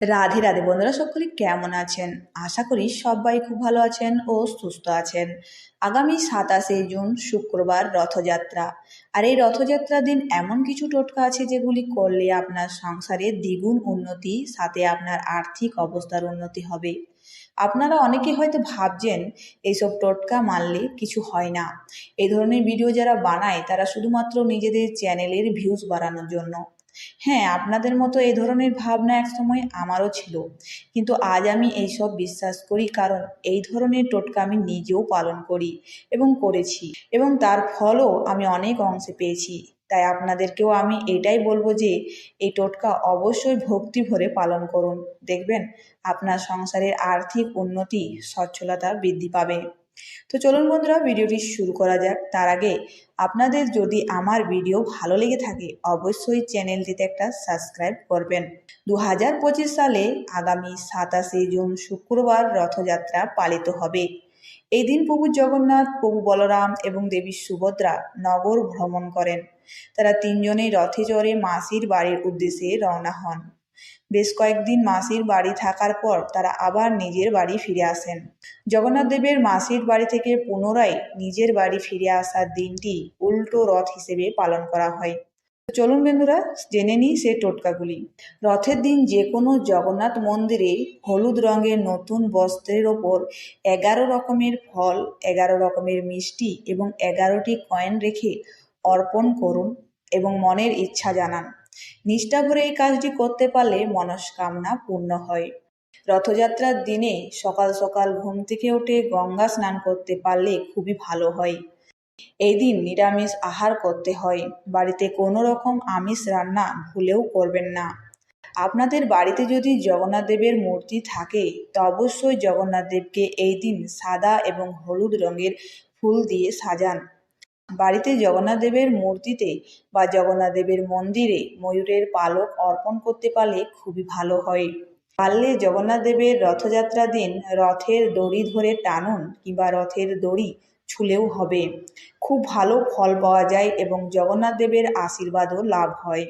রাধে রাধে বন্ধুরা সকলে কেমন আছেন? আশা করি সবাই খুব ভালো আছেন ও সুস্থ আছেন। আগামী সাতাশে জুন শুক্রবার রথযাত্রা। আর এই রথযাত্রার দিন এমন কিছু টোটকা আছে যেগুলি করলে আপনার সংসারে দ্বিগুণ উন্নতি, সাথে আপনার আর্থিক অবস্থার উন্নতি হবে। আপনারা অনেকে হয়তো ভাবছেন, এইসব টোটকা মানলে কিছু হয় না। এই ধরনের ভিডিও যারা বানায়, তারা শুধুমাত্র নিজেদের চ্যানেলের ভিউজ বাড়ানোর জন্য। হ্যাঁ আপনাদের মতো এই ধরনের ভাবনা একসময় আমারও ছিল। কিন্তু আজ আমি এইসব বিশ্বাস করি, কারণ এই ধরনের টোটকা আমি নিজেও পালন করি এবং করেছি এবং তার ফলও আমি অনেক অংশে পেয়েছি। তাই আপনাদেরকেও আমি এটাই বলব যে, এই টোটকা অবশ্যই ভক্তি ভরে পালন করুন। দেখবেন, আপনার সংসারের আর্থিক উন্নতি, সচ্ছলতা বৃদ্ধি পাবে। তো চলুন বন্ধুরা, ভিডিওটি শুরু করা যাক। তার আগে আপনাদের যদি আমার ভিডিও ভালো লেগে থাকে, অবশ্যই চ্যানেলটিতে একটা সাবস্ক্রাইব করবেন। দু হাজার পঁচিশ সালে আগামী সাতাশে জুন শুক্রবার রথযাত্রা পালিত হবে। এই দিন প্রভু জগন্নাথ, প্রভু বলরাম এবং দেবী সুভদ্রা নগর ভ্রমণ করেন। তারা তিনজনেই রথে চড়ে মাসির বাড়ির উদ্দেশ্যে রওনা হন। বেশ কয়েকদিন মাসির বাড়ি থাকার পর তারা আবার নিজের বাড়ি ফিরে আসেন। জগন্নাথ দেবের মাসির বাড়ি থেকে পুনরায় নিজের বাড়ি ফিরে আসার দিনটি উল্টো রথ হিসেবে পালন করা হয়। চলুন বন্ধুরা, জেনে নিই সে টোটকাগুলি। রথের দিন যে কোনো জগন্নাথ মন্দিরে হলুদ রঙের নতুন বস্ত্রের ওপর এগারো রকমের ফল, এগারো রকমের মিষ্টি এবং এগারোটি কয়েন রেখে অর্পণ করুন এবং মনের ইচ্ছা জানান। নিষ্ঠা ভরে এই কাজটি করতে পারলে মনস্কামনা পূর্ণ হয়। রথযাত্রার দিনে সকাল সকাল ঘুম থেকে উঠে গঙ্গা স্নান করতে পারলে খুবই ভালো হয়। এই দিন নিরামিষ আহার করতে হয়। বাড়িতে কোনো রকম আমিষ রান্না ভুলেও করবেন না। আপনাদের বাড়িতে যদি জগন্নাথ দেবের মূর্তি থাকে, তো অবশ্যই জগন্নাথ দেবকে এই দিন সাদা এবং হলুদ রঙের ফুল দিয়ে সাজান। বাড়িতে জগন্নাথ দেবের মূর্তিতে বা জগন্নাথ দেবের মন্দিরে ময়ূরের পালক অর্পণ করতে পারলে খুবই ভালো হয়। পারলে জগন্নাথ দেবের রথযাত্রা দিন রথের দড়ি ধরে টানুন কিংবা রথের দড়ি ছুলেও হবে। খুব ভালো ফল পাওয়া যায় এবং জগন্নাথ দেবের আশীর্বাদও লাভ হয়।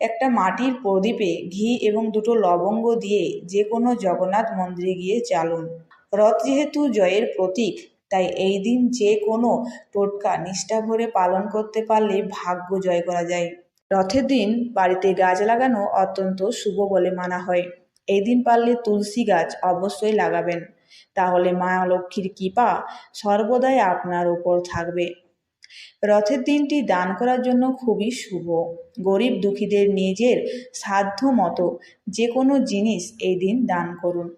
একটা মাটির প্রদীপে ঘি এবং দুটো লবঙ্গ দিয়ে যে কোনো জগন্নাথ মন্দিরে গিয়ে চালুন রথ যেহেতু জয়ের প্রতীক তাই এই দিন যে কোনো টোটকা নিষ্ঠা ভরে পালন করতে পারলে ভাগ্য জয় করা যায়। রথের দিন বাড়িতে গাছ লাগানো অত্যন্ত শুভ বলে মানা হয়। এই দিন পারলে তুলসী গাছ অবশ্যই লাগাবেন। তাহলে মা লক্ষ্মীর কৃপা সর্বদাই আপনার ওপর থাকবে। রথের দিনটি দান করার জন্য খুবই শুভ। গরিব দুঃখীদের নিজের সাধ্য মতো যে কোনো জিনিস এই দিন দান করুন।